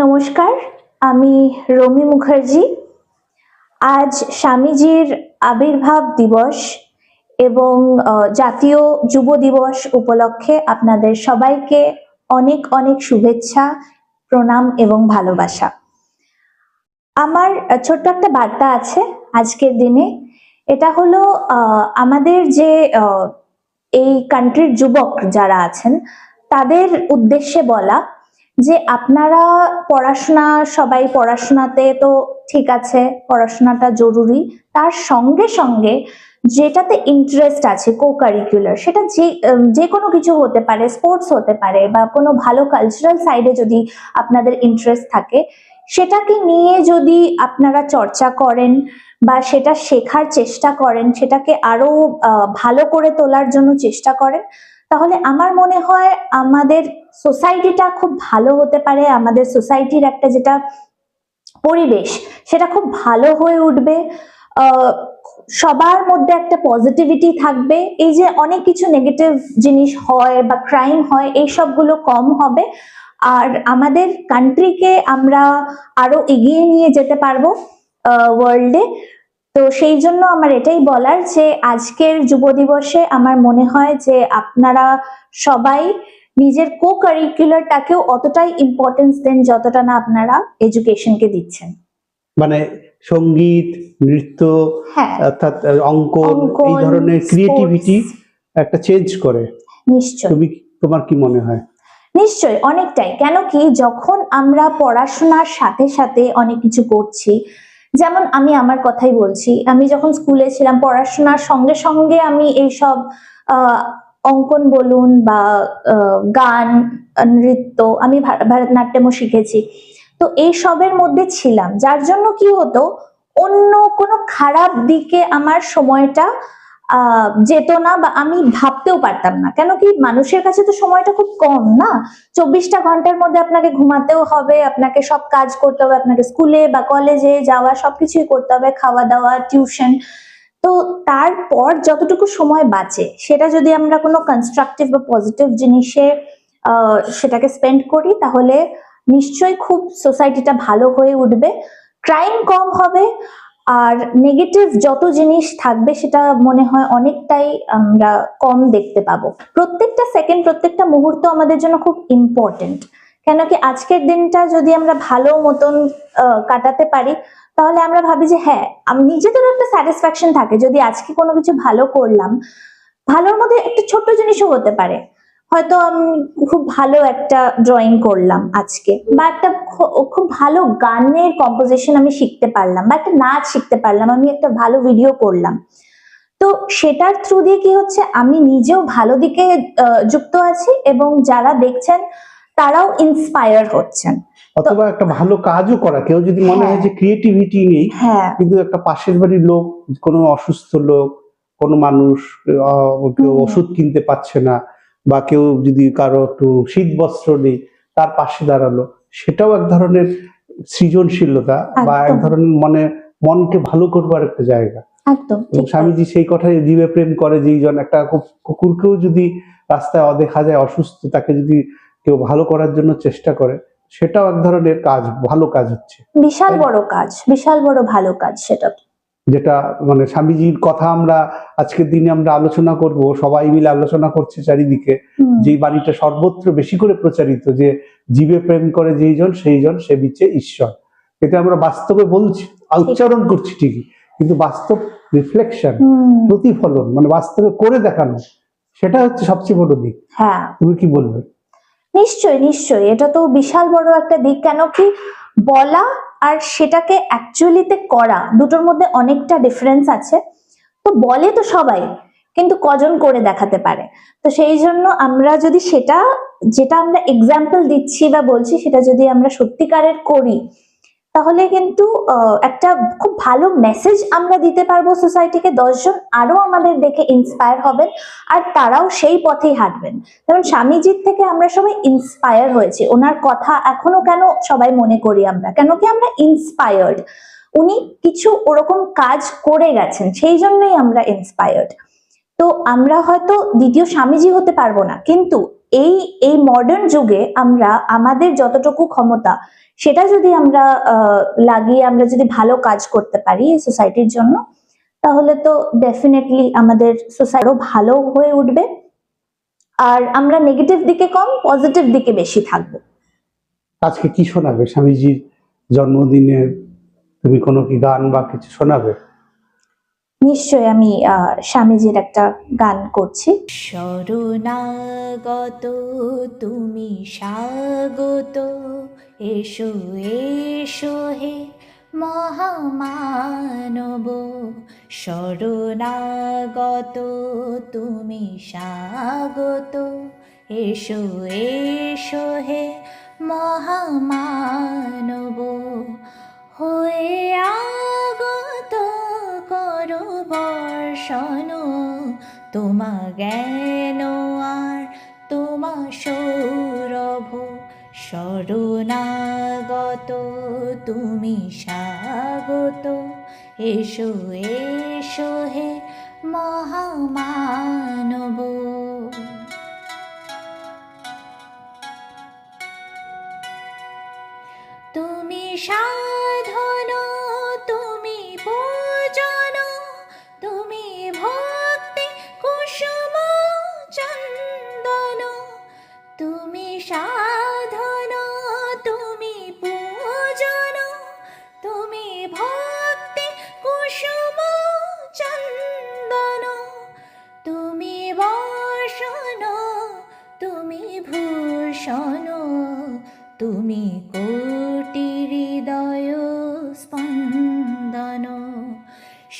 নমস্কার, আমি রমি মুখার্জি। আজ স্বামীজির আবির্ভাব দিবস এবং জাতীয় যুব দিবস উপলক্ষে আপনাদের সবাইকে অনেক অনেক শুভেচ্ছা, প্রণাম এবং ভালোবাসা। আমার ছোট্ট একটা বার্তা আছে আজকের দিনে। এটা হলো আমাদের যে এই কান্ট্রির যুবক যারা আছেন, তাদের উদ্দেশ্যে বলা যে আপনারা পড়াশোনা, সবাই পড়াশোনাতে তো ঠিক আছে, পড়াশোনাটা জরুরি। তার সঙ্গে সঙ্গে যেটাতে ইন্টারেস্ট আছে কো কারিকুলার সেটা যে যে কোনো কিছু হতে পারে স্পোর্টস হতে পারে বা কোনো ভালো কালচারাল সাইডে যদি আপনাদের ইন্টারেস্ট থাকে, সেটাকে নিয়ে যদি আপনারা চর্চা করেন বা সেটা শেখার চেষ্টা করেন, সেটাকে আরও ভালো করে তোলার জন্য চেষ্টা করেন, তাহলে আমার মনে হয় আমাদের সোসাইটিটা খুব ভালো হতে পারে, আমাদের সোসাইটির একটা যেটা পরিবেশ, সেটা খুব ভালো হয়ে উঠবে। সবার মধ্যে একটা পজিটিভিটি থাকবে। এই যে অনেক কিছু নেগেটিভ জিনিস হয় বা ক্রাইম হয়, এই সবগুলো কম হবে। আর আমাদের কান্ট্রিকে আমরা আরও এগিয়ে নিয়ে যেতে পারব ওয়ার্ল্ডে তো সেই জন্য আমার এটাই বলার যে, আজকের যুব দিবসে আমার মনে হয় যে, আপনারা সবাই নিজের কো কারিকুলারটাকেও অতটাই ইম্পর্টেন্স দেন যতটা না আপনারা এডুকেশনকে দিচ্ছেন। মানে সংগীত নৃত্য হ্যাঁ। অর্থাৎ অঙ্কন এই ধরনের ক্রিয়েটিভিটি একটা চেঞ্জ করে। নিশ্চয় তুমি তোমার কি মনে হয়? নিশ্চয়ই অনেকটাই। কেন কি যখন আমরা পড়াশোনার সাথে সাথে অনেক কিছু করছি যেমন আমি আমার কথাই বলছি আমি যখন স্কুলে ছিলাম পড়াশোনার সঙ্গে সঙ্গে আমি এইসব আহ, অঙ্কন বলুন বা গান, নৃত্য, আমি ভার- ভারতনাট্যমও শিখেছি। তো এই সবের মধ্যে ছিলাম। যার জন্য কি হতো, অন্য কোনো খারাপ দিকে আমার সময়টা যেত না বা আমি ভাবতেও পারতাম না। কেন কি মানুষের কাছে তো সময়টা খুব কম না? চব্বিশটা ঘণ্টার মধ্যে আপনাকে ঘুমাতেও হবে, আপনাকে সব কাজ করতে হবে, আপনাকে স্কুলে বা কলেজে যাওয়া, সবকিছুই করতে হবে খাওয়া দাওয়া টিউশন তো তারপর যতটুকু সময় বাঁচে, সেটা যদি আমরা কোনো কনস্ট্রাকটিভ বা পজিটিভ জিনিসে সেটাকে স্পেন্ড করি, তাহলে নিশ্চয়ই খুব সোসাইটিটা ভালো হয়ে উঠবে। ক্রাইম কম হবে, আর নেগেটিভ যত জিনিস থাকবে, সেটা মনে হয় অনেকটাই আমরা কম দেখতে পাবো। প্রত্যেকটা সেকেন্ড প্রত্যেকটা মুহূর্ত আমাদের জন্য খুব ইম্পর্টেন্ট কেন কি আজকের দিনটা যদি আমরা ভালো মতন কাটাতে পারি তাহলে আমরা ভাবি যে হ্যাঁ আমি নিজেদেরও একটা স্যাটিসফ্যাকশন থাকে। যদি আজকে কোনো কিছু ভালো করলাম, ভালোর মধ্যে একটা ছোট্ট জিনিসও হতে পারে। হয়তো আমি খুব ভালো একটা ড্রয়িং করলাম আজকে, বা একটা খুব ভালো গানের কম্পোজিশন আমি শিখতে পারলাম, বা একটা নাচ শিখতে পারলাম, আমি একটা ভালো ভিডিও করলাম। তো সেটার থ্রু দিয়ে কি হচ্ছে? আমি নিজেও ভালো দিকে যুক্ত আছি এবং যারা দেখছেন, তারাও ইন্সপায়ার হচ্ছেন। অথবা একটা ভালো কাজও করা। কেউ যদি মনে হয়। হ্যাঁ। যে ক্রিয়েটিভিটি নেই হ্যাঁ। কিন্তু একটা পাশের বাড়ির লোক কোনো অসুস্থ লোক কোনো মানুষ কেউ ওষুধ কিনতে পারছে না বা কেউ যদি কারও একটু শীত বস্ত্র নেই তার পাশে দাঁড়াল সেটাও এক ধরনের সৃজনশীলতা বা এক ধরনের মনে মনকে ভালো করবার একটা জায়গা। একদম। স্বামীজি সেই কথাই জীবে প্রেম করে যেই জন একটা কুকুরকেও যদি রাস্তায় অদেখা যায় অসুস্থ তাকে যদি কেউ ভালো করার জন্য চেষ্টা করে সেটাও এক ধরনের কাজ ভালো কাজ হচ্ছে। বিশাল বড় কাজ বিশাল বড় ভালো কাজ সেটা যেটা মানে স্বামীজির কথা আমরা আজকের দিনে আমরা আলোচনা করব সবাই মিলে আলোচনা করছে চারিদিকে। যে বাণীটা সর্বত্র বেশি করে প্রচারিত যে জীবে প্রেম করে যেই জন সেই জন সে বিচে ঈশ্বর। এটা আমরা বাস্তবে বলছি উচ্চারণ করছি ঠিকই কিন্তু বাস্তব রিফ্লেকশন প্রতিফলন মানে বাস্তবে করে দেখানো সেটা হচ্ছে সবচেয়ে বড় দিক। হ্যাঁ। তুমি কি বলবে? নিশ্চয়ই নিশ্চয় এটা তো বিশাল বড় একটা দিক। কেন কি বলা আর সেটাকে অ্যাকচুয়ালিতে করা দুটোর মধ্যে অনেকটা ডিফারেন্স আছে। তো বলে তো সবাই, কিন্তু কজন করে দেখাতে পারে? তো সেই জন্য আমরা যদি সেটা, যেটা আমরা এক্সাম্পল দিচ্ছি বা বলছি, সেটা যদি আমরা সত্যিকারের করি তাহলে কিন্তু একটা খুব ভালো মেসেজ আমরা দিতে পারব সোসাইটিকে দশজন আরও আমাদের দেখে ইন্সপায়ার হবেন আর তারাও সেই পথেই হাঁটবেন। যেমন স্বামীজির থেকে আমরা সবাই ইন্সপায়ার হয়েছি। ওনার কথা এখনও কেন সবাই মনে করি আমরা? কেন কি আমরা ইন্সপায়ার্ড উনি কিছু ওরকম কাজ করে গেছেন, সেই জন্যই আমরা ইন্সপায়ার্ড তো আমরা হয়তো দ্বিতীয় স্বামীজি হতে পারব না, কিন্তু এই এই মডার্ন যুগে আমরা, আমাদের যতটুকু ক্ষমতা, সেটা যদি আমরা লাগিয়ে আমরা যদি ভালো কাজ করতে পারি এই সোসাইটির জন্য, তাহলে তো ডেফিনেটলি আমাদের সোসাইটি ভালো হয়ে উঠবে। আর আমরা নেগেটিভ দিকে কম পজিটিভ দিকে বেশি থাকব। আজকে কি শোনাবে? স্বামীজির জন্মদিনে তুমি কোনো কি গান বা কিছু শোনাবে? নিশ্চয় আমি স্বামীজির একটা গান করছি। শরণাগত তুমি স্বাগত, এসো এসো হে মহামানব। শরণাগত তুমি স্বাগত, এসো এসো হে মহামানব। তোমা জ্ঞান আর তোমা সৌরভ শরণাগত তুমি স্বাগত। এসো এসো হে মহামানব। তুমি সাধন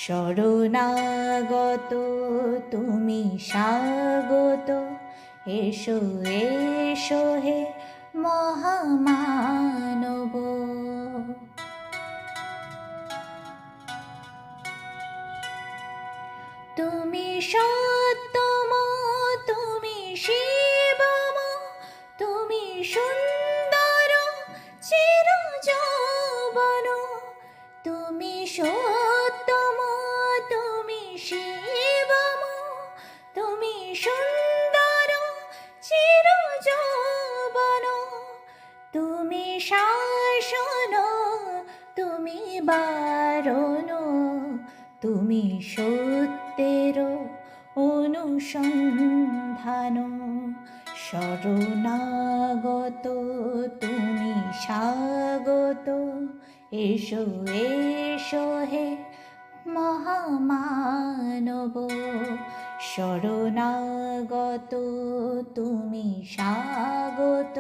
শরণাগত তুমি স্বাগত। এসো এসো হে মহামানব। তুমি সত্যম বারণ তুমি সত্যের অনুসন্ধান শরণাগত তুমি স্বাগত। এসো এসো হে মহামানব। শরণাগত তুমি স্বাগত।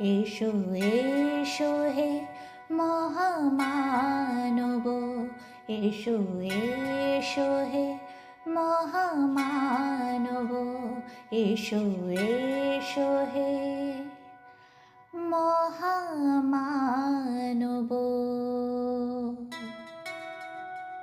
এসো এসো হে মহামানব এসো এসো হে মহামানব এসো এসো হে মহামা